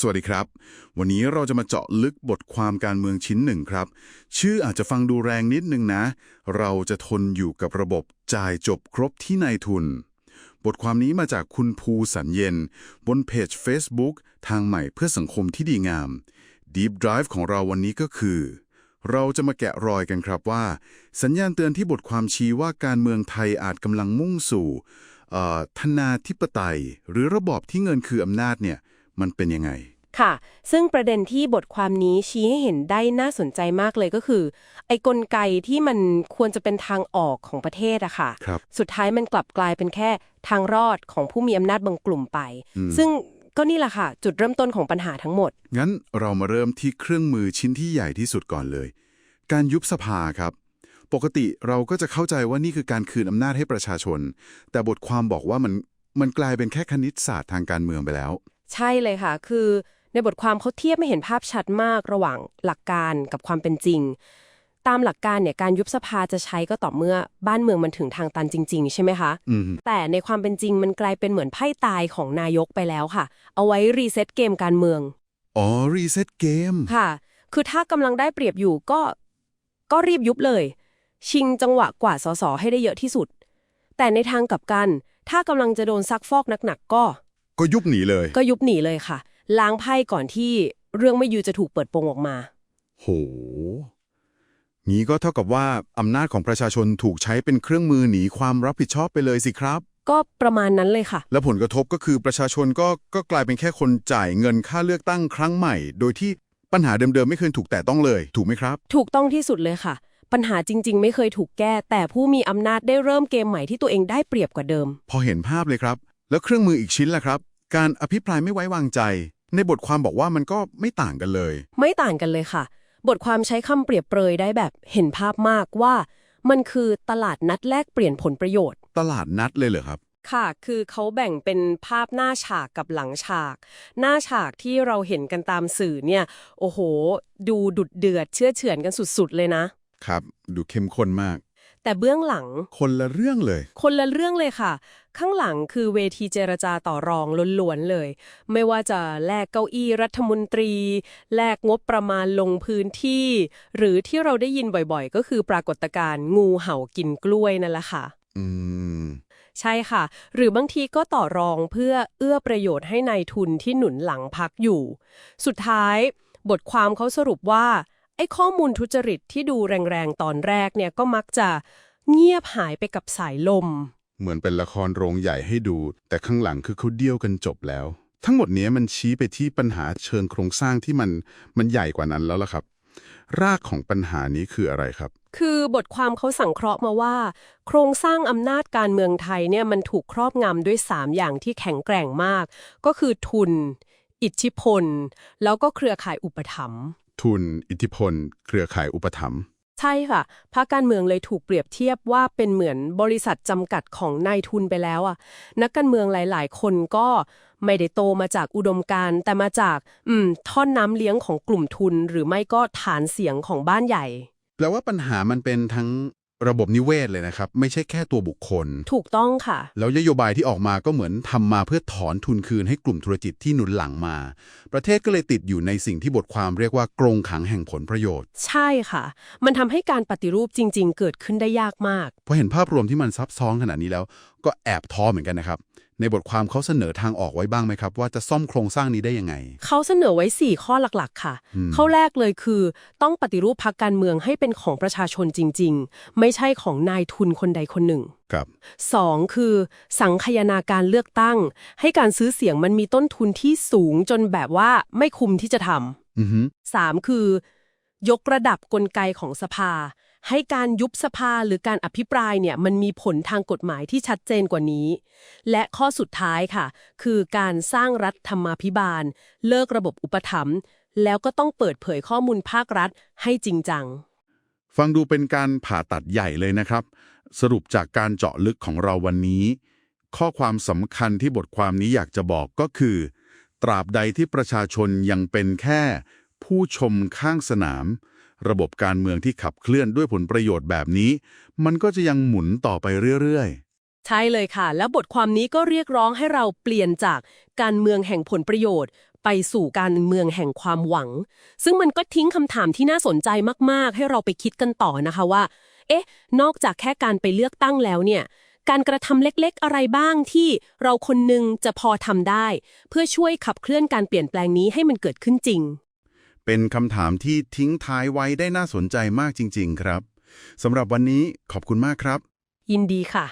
สวัสดีครับ วันนี้เราจะมาเจาะลึกบทความการเมืองชิ้นหนึ่งครับ ชื่ออาจจะฟังดูแรงนิดนึงนะ เราจะทนอยู่กับระบบจ่ายจบครบที่นายทุน บทความนี้มาจากคุณภูสัญเย็น บนเพจ Facebook ทางใหม่เพื่อสังคมที่ดีงาม Deep Drive ของเราวันนี้ก็คือ เราจะมาแกะรอยกันครับว่า สัญญาณเตือนที่บทความชี้ว่าการเมืองไทยอาจกำลังมุ่งสู่ธนาธิปไตย หรือระบอบที่เงินคืออำนาจเนี่ย มันเป็นยังไง ค่ะ ซึ่งประเด็นที่บทความนี้ชี้ให้เห็นได้น่าสนใจมากเลยก็คือ ไอ้กลไกที่มันควรจะเป็นทางออกของประเทศอะค่ะ ครับ สุดท้ายมันกลับกลายเป็นแค่ทางรอดของผู้มีอำนาจบางกลุ่มไป อืม ซึ่งก็นี่แหละค่ะ จุดเริ่มต้นของปัญหาทั้งหมด งั้นเรามาเริ่มที่เครื่องมือชิ้นที่ใหญ่ที่สุดก่อนเลย การยุบสภาครับ ปกติเราก็จะเข้าใจว่านี่คือการคืนอำนาจให้ประชาชน แต่บทความบอกว่ามันมันกลายเป็นแค่คณิตศาสตร์ทางการเมืองไปแล้ว ใช่เลยค่ะ คือในบทความเขาเทียบไม่เห็นภาพชัดมากระหว่างหลักการกับความเป็นจริง ตามหลักการเนี่ยการยุบสภาจะใช้ก็ต่อเมื่อบ้านเมืองมันถึงทางตันจริง ๆ ใช่ไหมคะอืมแต่ในความเป็นจริงมันกลายเป็นเหมือนไพ่ตายของนายกไปแล้วค่ะ เอาไว้รีเซ็ตเกมการเมืองอ๋อรีเซ็ตเกมค่ะ คือถ้ากำลังได้เปรียบอยู่ก็ ก็รีบยุบเลย ชิงจังหวะกว่าดสสให้ได้เยอะที่สุด แต่ในทางกลับกัน ถ้ากำลังจะโดนซักฟอกหนักๆก็ก็ ยุบหนีเลย ก็ยุบหนีเลยค่ะ ล้างไพ่ก่อนที่เรื่องไม่ยูจะถูกเปิดโปงออกมา โห นี้ก็เท่ากับว่าอำนาจของประชาชนถูกใช้เป็นเครื่องมือหนีความรับผิดชอบไปเลยสิครับ ก็ประมาณนั้นเลยค่ะ และผลกระทบก็คือประชาชนก็ก็กลายเป็นแค่คนจ่ายเงินค่าเลือกตั้งครั้งใหม่ โดยที่ปัญหาเดิมๆไม่เคยถูกแตะต้องเลย ถูกไหมครับ ถูกต้องที่สุดเลยค่ะ ปัญหาจริง ๆ ไม่เคยถูกแก้ แต่ผู้มีอำนาจได้เริ่มเกมใหม่ที่ตัวเองได้เปรียบกว่าเดิม พอเห็นภาพเลยครับ แล้วเครื่องมืออีกชิ้นล่ะครับ การอภิปรายไม่ไว้วางใจ ในบทความบอกว่ามันก็ไม่ต่างกันเลย ไม่ต่างกันเลยค่ะ บทความใช้คำเปรียบเปรยได้แบบเห็นภาพมากว่า มันคือตลาดนัดแลกเปลี่ยนผลประโยชน์ ตลาดนัดเลยเหรอครับ ค่ะ คือเขาแบ่งเป็นภาพหน้าฉากกับหลังฉาก หน้าฉากที่เราเห็นกันตามสื่อเนี่ย โอ้โห ดูดุดเดือดเชื่อเฉือนกันสุดๆเลยนะ ครับ ดูเข้มข้นมาก แต่เบื้องหลัง คนละเรื่องเลย คนละเรื่องเลยค่ะ ข้างหลังคือเวทีเจรจาต่อรองล้วนๆเลย ไม่ว่าจะแลกเก้าอี้รัฐมนตรี แลกงบประมาณลงพื้นที่ หรือที่เราได้ยินบ่อยๆ ก็คือปรากฏการณ์งูเห่ากินกล้วยนั่นแหละค่ะ อืมใช่ค่ะ หรือบางทีก็ต่อรองเพื่อเอื้อประโยชน์ให้ในายทุนที่หนุนหลังพักอยู่ สุดท้าย บทความเขาสรุปว่า ไอ้ข้อมูลทุจริตที่ดูแรงๆ ตอนแรกเนี่ยก็มักจะเงียบหายไปกับสายลม เหมือนเป็นละครโรงใหญ่ให้ดู แต่ข้างหลังคือเขาเดียวกันจบแล้ว ทั้งหมดนี้มันชี้ไปที่ปัญหาเชิงโครงสร้างที่มันมันใหญ่กว่านั้นแล้วล่ะครับ รากของปัญหานี้คืออะไรครับ คือบทความเขาสังเคราะห์มาว่า โครงสร้างอำนาจการเมืองไทยเนี่ยมันถูกครอบงำด้วย 3 อย่างที่แข็งแกร่งมาก ก็คือทุน อิทธิพล แล้วก็เครือข่ายอุปถัมภ์ ทุน อิทธิพล เครือข่ายอุปถัมภ์ใช่ค่ะพรรคการเมืองเลยถูกเปรียบเทียบว่าเป็นเหมือนบริษัทจำกัดของนายทุนไปแล้วอะ นักการเมืองหลาย ๆ คนก็ไม่ได้โตมาจากอุดมการณ์แต่มาจากอืมท่อนน้ำเลี้ยงของกลุ่มทุน หรือไม่ก็ฐานเสียงของบ้านใหญ่ แปลว่าปัญหามันเป็นทั้ง ระบบนิเวศเลยนะครับ ไม่ใช่แค่ตัวบุคคล ถูกต้องค่ะ แล้วนโยบายที่ออกมาก็เหมือนทำมาเพื่อถอนทุนคืนให้กลุ่มธุรกิจที่หนุนหลังมา ประเทศก็เลยติดอยู่ในสิ่งที่บทความเรียกว่ากรงขังแห่งผลประโยชน์ ใช่ค่ะ มันทำให้การปฏิรูปจริง ๆ เกิดขึ้นได้ยากมาก พอเห็นภาพรวมที่มันซับซ้อนขนาดนี้แล้ว ก็แอบท้อเหมือนกันนะครับ ในบทความเขาเสนอทางออกไว้บ้างไหมครับ ว่าจะซ่อมโครงสร้างนี้ได้ยังไง เขาเสนอไว้ 4 ข้อหลักๆ ค่ะอืมข้อแรกเลยคือ ต้องปฏิรูปพักการเมืองให้เป็นของประชาชนจริง ๆ ไม่ใช่ของนายทุนคนใดคนหนึ่งครับ 2. คือ สังคายนาการเลือกตั้ง ให้การซื้อเสียงมันมีต้นทุนที่สูงจนแบบว่าไม่คุ้มที่จะทอือฮึำ 3. คือยกระดับกลไกของสภา ให้การยุบสภาหรือการอภิปรายเนี่ยมันมีผลทางกฎหมายที่ชัดเจนกว่านี้ และข้อสุดท้ายค่ะ คือการสร้างรัฐธรรมาภิบาล เลิกระบบอุปถัมภ์แล้วก็ต้องเปิดเผยข้อมูลภาครัฐให้จริงจัง ฟังดูเป็นการผ่าตัดใหญ่เลยนะครับ สรุปจากการเจาะลึกของเราวันนี้ ข้อความสำคัญที่บทความนี้อยากจะบอกก็คือ ตราบใดที่ประชาชนยังเป็นแค่ ผู้ชมข้างสนาม ระบบการเมืองที่ขับเคลื่อนด้วยผลประโยชน์แบบนี้ มันก็จะยังหมุนต่อไปเรื่อยๆ ใช่เลยค่ะ แล้วบทความนี้ก็เรียกร้องให้เราเปลี่ยนจากการเมืองแห่งผลประโยชน์ ไปสู่การเมืองแห่งความหวัง ซึ่งมันก็ทิ้งคำถามที่น่าสนใจมากๆ ให้เราไปคิดกันต่อนะคะว่า เอ๊ะ นอกจากแค่การไปเลือกตั้งแล้วเนี่ยการกระทำเล็กๆ อะไรบ้างที่เราคนหนึงจะพอทำได้ เพื่อช่วยขับเคลื่อนการเปลี่ยนแปลงนี้ให้มันเกิดขึ้นจริง เป็นคำถามที่ทิ้งท้ายไว้ได้น่าสนใจมากจริง ๆ ครับสำหรับวันนี้ขอบคุณมากครับ ยินดีค่ะ